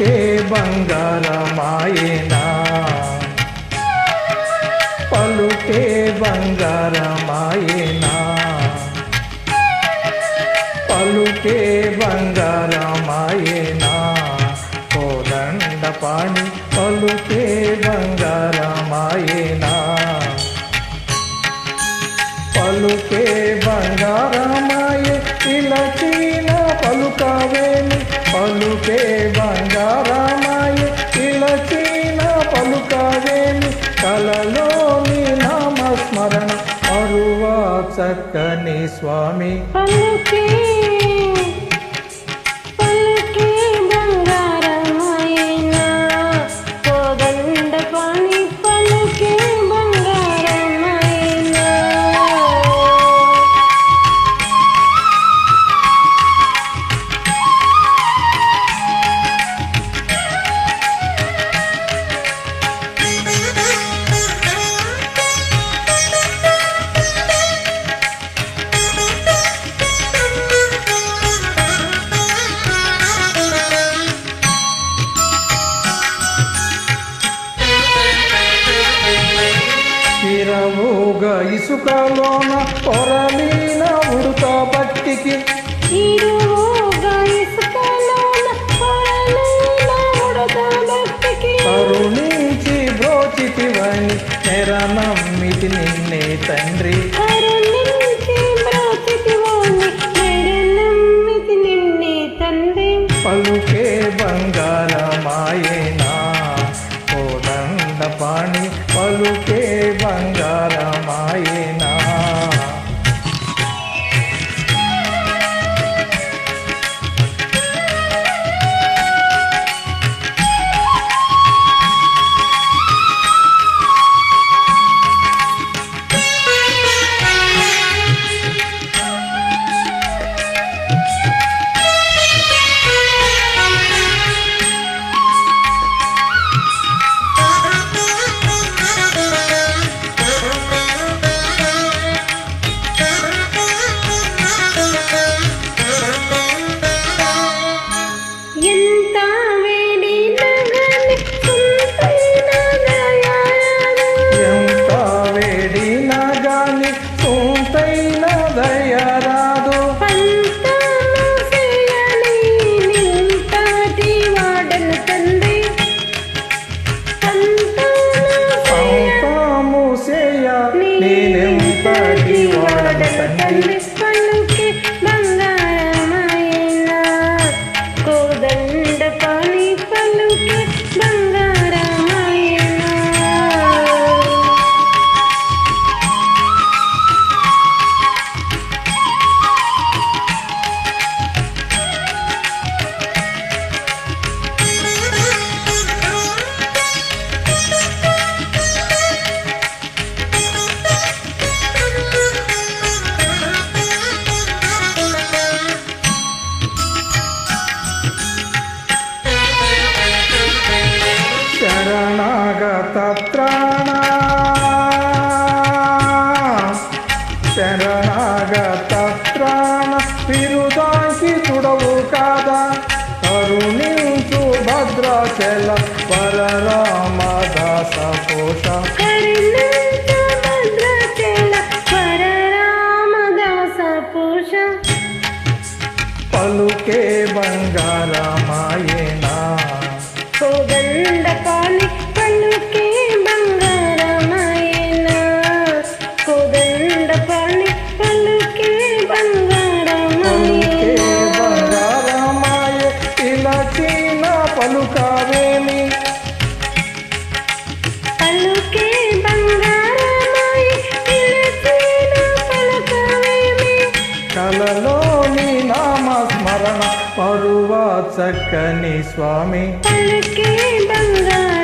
పలుకే బంగారమాయనా పలుకే బంగారమాయనా పలుకే బంగారమాయనా కోదండ పాణి పలుకే బంగారమాయనా పలుకే బంగారమాయ ఇలా చీన పలుకవేమి? పలుకే బంగారమాయ ఇలచీన పలుకవేమి కలలోని నామస్మరణ అరువా చక్కని స్వామి. పలుకే చిరవుగా ఇసుకలోన పొరలీన ఉడుత పట్టికి. కరుణించి బ్రోచితివని బ్రతికివాణ్ణి నెరనమ్మితి నిన్నే తండ్రి. పలుకే బంగారమాయేనా పాణి పలుకే శరణాగత త్రాణ శరణాగత త్రాణ విరుదాంకి తుడవు కాదా? కరుణించు భద్రాచల పరరామదాస పోష. పలుకే బంగారమాయేనా కోదండ పాణి పలుకే పరువా చక్కని స్వామి? బంగారు